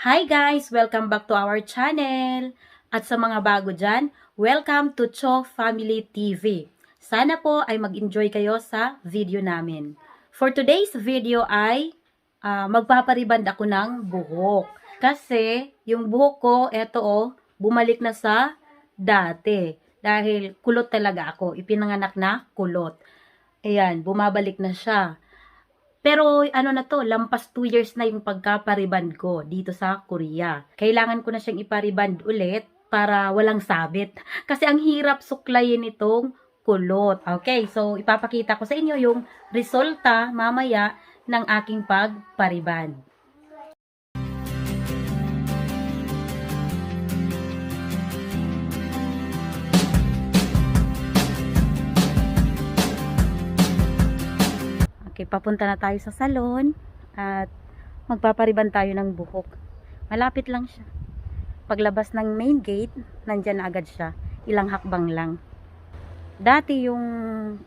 Hi guys! Welcome back to our channel! At sa mga bago dyan, welcome to Cho Family TV. Sana po ay mag-enjoy kayo sa video namin. For today's video ay ah, magpapariband ako ng buhok. Kasi yung buhok ko, eto oh, bumalik na sa dati. Dahil kulot talaga ako. Ipinanganak na kulot. Ayan, bumabalik na siya. Pero ano na to, lampas 2 years na yung pagkapariband ko dito sa Korea. Kailangan ko na siyang ipariband ulit para walang sabit. Kasi ang hirap suklayin itong kulot. Okay, so ipapakita ko sa inyo yung resulta mamaya ng aking pagpariband. Okay, papunta na tayo sa salon at magpapariban tayo ng buhok. Malapit lang siya. Paglabas ng main gate, nandyan na agad siya. Ilang hakbang lang. Dati yung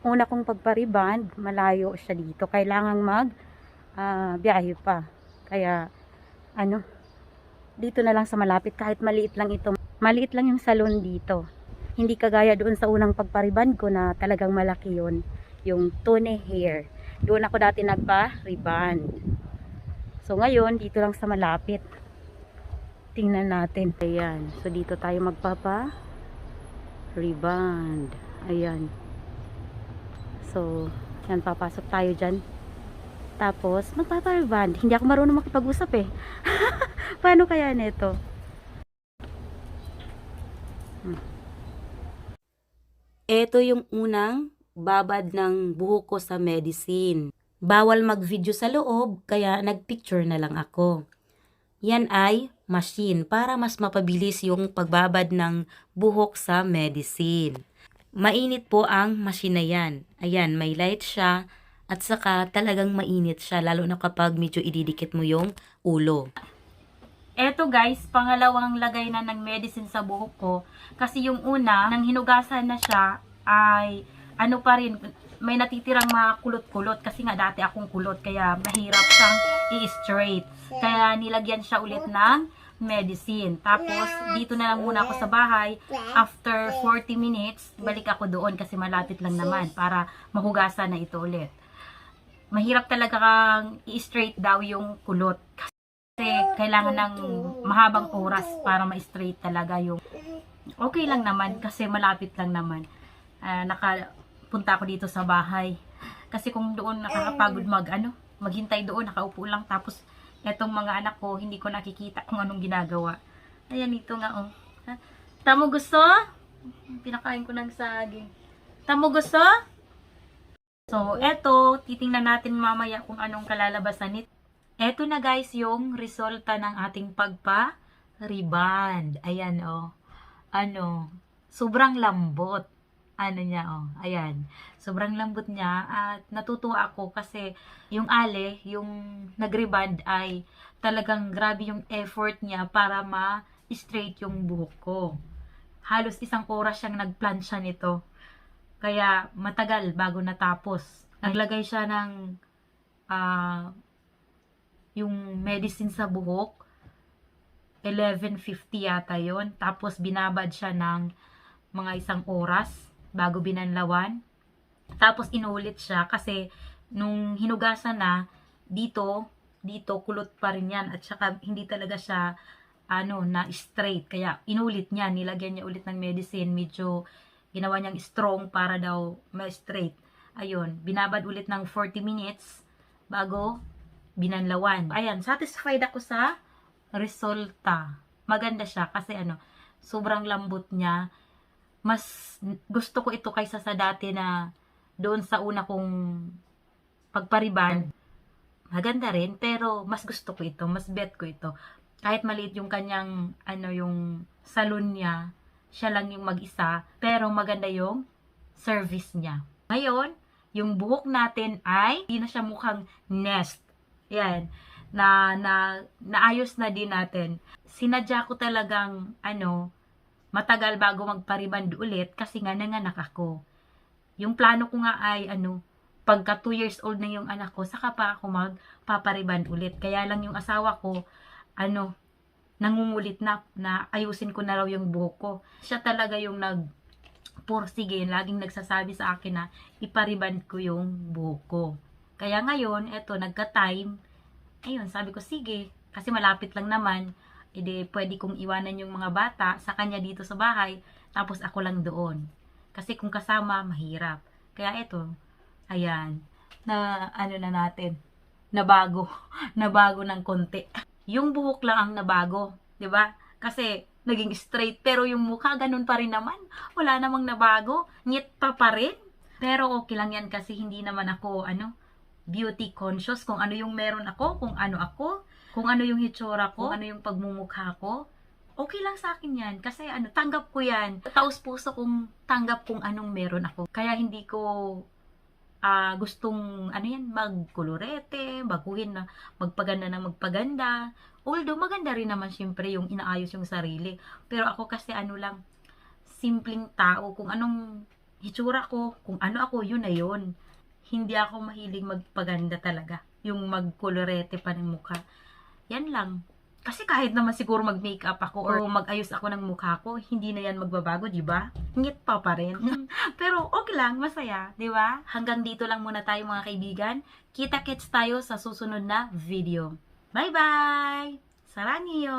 una kong pagpariban, malayo siya dito. Kailangang mag ah, biyahe pa. Kaya, ano, dito na lang sa malapit. Kahit maliit lang ito. Maliit lang yung salon dito. Hindi kagaya doon sa unang pagpariban ko na talagang malaki yon Yung Tone Hair. Doon ako dati nagpa-reband. So ngayon, dito lang sa malapit. Tingnan natin. Ayan. So dito tayo magpapa reband. Ayan. So, yan papasok tayo dyan. Tapos, magpapa-reband. Hindi ako marunong makipag-usap eh. Paano kaya nito? Ito yung unang babad ng buhok ko sa medicine. Bawal mag-video sa loob, kaya nagpicture na lang ako. Yan ay machine para mas mapabilis yung pagbabad ng buhok sa medicine. Mainit po ang machine na yan. Ayan, may light siya at saka talagang mainit siya lalo na kapag medyo ididikit mo yung ulo. Eto guys, pangalawang lagay na ng medicine sa buhok ko. Kasi yung una, nang hinugasan na siya, ay ano pa rin, may natitirang mga kulot-kulot. Kasi nga dati akong kulot, kaya mahirap siyang i-straight. Kaya nilagyan siya ulit ng medicine. Tapos, dito na lang muna ako sa bahay. After 40 minutes, balik ako doon kasi malapit lang naman para mahugasan na ito ulit. Mahirap talaga kang i-straight daw yung kulot. Kasi kailangan ng mahabang oras para ma-straight talaga yung okay lang naman kasi malapit lang naman. Ah, nakapunta ako dito sa bahay. Kasi kung doon nakakapagod mag ano, maghintay doon, nakaupo lang tapos etong mga anak ko, hindi ko nakikita kung anong ginagawa. Ayan ito nga oh. Tamo gusto? Pinakain ko ng saging. Tamo gusto? So, eto, titingnan natin mamaya kung anong kalalabasan nito. Eto na guys yung resulta ng ating pagpa-reband. Ayan oh. Ano, sobrang lambot. Ano niya oh. Ayan. Sobrang lambot niya at natutuwa ako kasi yung ale, yung nag-reband ay talagang grabe yung effort niya para ma-straight yung buhok ko. Halos isang oras siyang nagplansya nito. Kaya matagal bago natapos. Naglagay siya ng ah yung medicine sa buhok. 11.50 yata yon Tapos binabad siya ng mga isang oras bago binanlawan. Tapos inulit siya kasi nung hinugasan na dito, dito kulot pa rin yan at saka hindi talaga siya ano na straight kaya inulit niya nilagyan niya ulit ng medicine medyo ginawa niyang strong para daw ma-straight ayun binabad ulit ng 40 minutes bago binanlawan. Ayan, satisfied ako sa resulta. Maganda siya kasi ano, sobrang lambot niya. Mas gusto ko ito kaysa sa dati na doon sa una kong pagpariban. Maganda rin, pero mas gusto ko ito, mas bet ko ito. Kahit maliit yung kanyang, ano, yung salon niya, siya lang yung mag-isa, pero maganda yung service niya. Ngayon, yung buhok natin ay hindi na siya mukhang nest. Yan. Na, na, naayos na din natin. Sinadya ko talagang, ano, matagal bago magpariband ulit kasi nga nanganak ako. Yung plano ko nga ay, ano, pagka 2 years old na yung anak ko, saka pa ako magpapariband ulit. Kaya lang yung asawa ko, ano, nangungulit na na ayusin ko na raw yung buhok ko. Siya talaga yung nag porsige, laging nagsasabi sa akin na ipariban ko yung buhok ko. Kaya ngayon, eto, nagka-time, ayun, sabi ko, sige, kasi malapit lang naman, edi pwede kong iwanan yung mga bata sa kanya dito sa bahay, tapos ako lang doon. Kasi kung kasama, mahirap. Kaya eto, ayan, na ano na natin, nabago, nabago ng konti. Yung buhok lang ang nabago, 'di ba? Kasi naging straight pero yung mukha ganun pa rin naman. Wala namang nabago, ngit pa pa rin. Pero okay lang yan kasi hindi naman ako ano, beauty conscious kung ano yung meron ako, kung ano ako, kung ano yung hitsura ko, kung ano yung pagmumukha ko. Okay lang sa akin yan kasi ano, tanggap ko yan. Taos puso kong tanggap kung anong meron ako. Kaya hindi ko ah gustong ano yan, magkulorete, baguhin na magpaganda na magpaganda. Although maganda rin naman syempre yung inaayos yung sarili. Pero ako kasi ano lang, simpleng tao. Kung anong hitsura ko, kung ano ako, yun na yun. Hindi ako mahilig magpaganda talaga. Yung magkolorete pa ng mukha. Yan lang. Kasi kahit naman siguro mag-makeup ako or mag-ayos ako ng mukha ko, hindi na yan magbabago, di ba? Ngit pa pa rin. Pero okay lang, masaya, di ba? Hanggang dito lang muna tayo mga kaibigan. Kita-kits tayo sa susunod na video. Bye-bye! Sarangiyo!